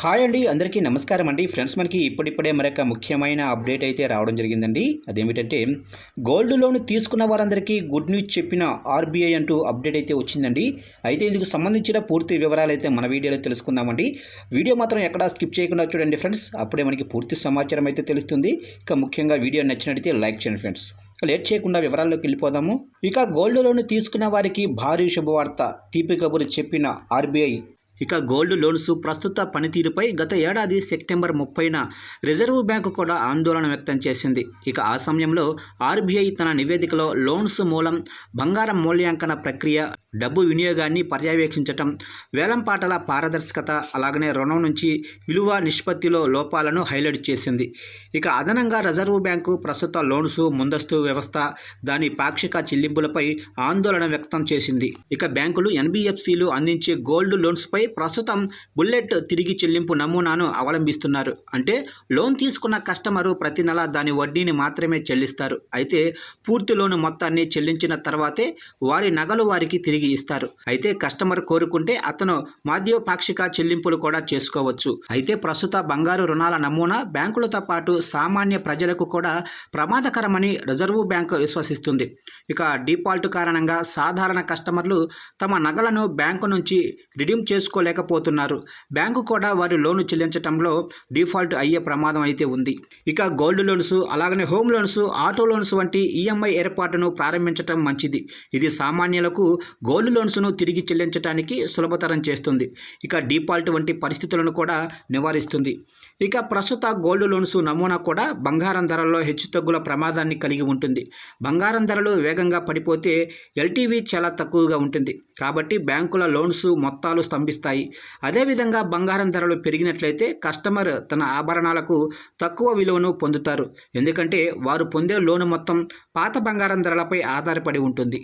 Hi అండి అందరికీ నమస్కారం అండి. ఫ్రెండ్స్ మనకి ఇప్పుడిప్పుడే మరొక ముఖ్యమైన అప్డేట్ అయితే రావడం జరిగిందండి. అదేమిటంటే గోల్డ్ లోన్ తీసుకున్న వారందరికీ గుడ్ న్యూస్ చెప్పిన ఆర్బీఐ అంటూ అప్డేట్ అయితే వచ్చిందండి. అయితే ఇందుకు సంబంధించిన పూర్తి వివరాలు అయితే మన వీడియోలో తెలుసుకుందామండి. వీడియో మాత్రం ఎక్కడా స్కిప్ చేయకుండా చూడండి ఫ్రెండ్స్. అప్పుడే మనకి పూర్తి సమాచారం అయితే తెలుస్తుంది. ఇక ముఖ్యంగా వీడియో నచ్చినట్టయితే లైక్ చేయండి ఫ్రెండ్స్. లేట్ చేయకుండా వివరాల్లోకి వెళ్ళిపోదాము. ఇక గోల్డ్ లోన్ తీసుకున్న వారికి భారీ శుభవార్త. తీపి కబురు చెప్పిన ఆర్బీఐ ఇక గోల్డ్ లోన్స్ ప్రస్తుత పనితీరుపై గత ఏడాది సెప్టెంబర్ ముప్పైన రిజర్వ్ బ్యాంకు కూడా ఆందోళన వ్యక్తం చేసింది. ఇక ఆ సమయంలో ఆర్బీఐ తన నివేదికలో లోన్స్ మూలం బంగారం మూల్యాంకన ప్రక్రియ డబ్బు వినియోగాన్ని పర్యవేక్షించటం వేలంపాటల పారదర్శకత అలాగనే రుణం నుంచి విలువ నిష్పత్తిలో లోపాలను హైలైట్ చేసింది. ఇక అదనంగా రిజర్వ్ బ్యాంకు ప్రస్తుత లోన్స్ ముందస్తు వ్యవస్థ దాని పాక్షిక చెల్లింపులపై ఆందోళన వ్యక్తం చేసింది. ఇక బ్యాంకులు ఎన్బీఎఫ్సీలు అందించే గోల్డ్ లోన్స్పై ప్రస్తుతం బుల్లెట్ తిరిగి చెల్లింపు నమూనాను అవలంబిస్తున్నారు. అంటే లోన్ తీసుకున్న కస్టమరు ప్రతి నెల దాని వడ్డీని మాత్రమే చెల్లిస్తారు. అయితే పూర్తి లోను మొత్తాన్ని చెల్లించిన తర్వాతే వారి నగలు వారికి తిరిగి ఇస్తారు. అయితే కస్టమర్ కోరుకుంటే అతను మాధ్యోపాక్షిక చెల్లింపులు కూడా చేసుకోవచ్చు. అయితే ప్రస్తుత బంగారు రుణాల నమూనా బ్యాంకులతో పాటు సామాన్య ప్రజలకు కూడా ప్రమాదకరమని రిజర్వు బ్యాంకు విశ్వసిస్తుంది. ఇక డిఫాల్ట్ కారణంగా సాధారణ కస్టమర్లు తమ నగలను బ్యాంకు నుంచి రిడీమ్ చేసుకోలేకపోతున్నారు బ్యాంకు కూడా వారి లోను చెల్లించడంలో డిఫాల్ట్ అయ్యే ప్రమాదం అయితే ఉంది. ఇక గోల్డ్ లోన్స్ అలాగనే హోమ్ లోన్స్ ఆటో లోన్స్ వంటి ఈఎంఐ ఏర్పాటును ప్రారంభించడం మంచిది. ఇది సామాన్యులకు గోల్డ్ లోన్స్ను తిరిగి చెల్లించడానికి సులభతరం చేస్తుంది. ఇక డిఫాల్ట్ వంటి పరిస్థితులను కూడా నివారిస్తుంది. ఇక ప్రస్తుత గోల్డ్ లోన్స్ నమూనా కూడా బంగారం ధరల్లో హెచ్చుతగ్గుల ప్రమాదాన్ని కలిగి ఉంటుంది. బంగారం ధరలు వేగంగా పడిపోతే ఎల్టీవీ చాలా తక్కువగా ఉంటుంది. కాబట్టి బ్యాంకుల లోన్స్ మొత్తాలు స్తంభిస్తాయి. అదేవిధంగా బంగారం ధరలు పెరిగినట్లయితే కస్టమర్ తన ఆభరణాలకు తక్కువ విలువను పొందుతారు. ఎందుకంటే వారు పొందే లోను మొత్తం పాత బంగారం ధరలపై ఆధారపడి ఉంటుంది.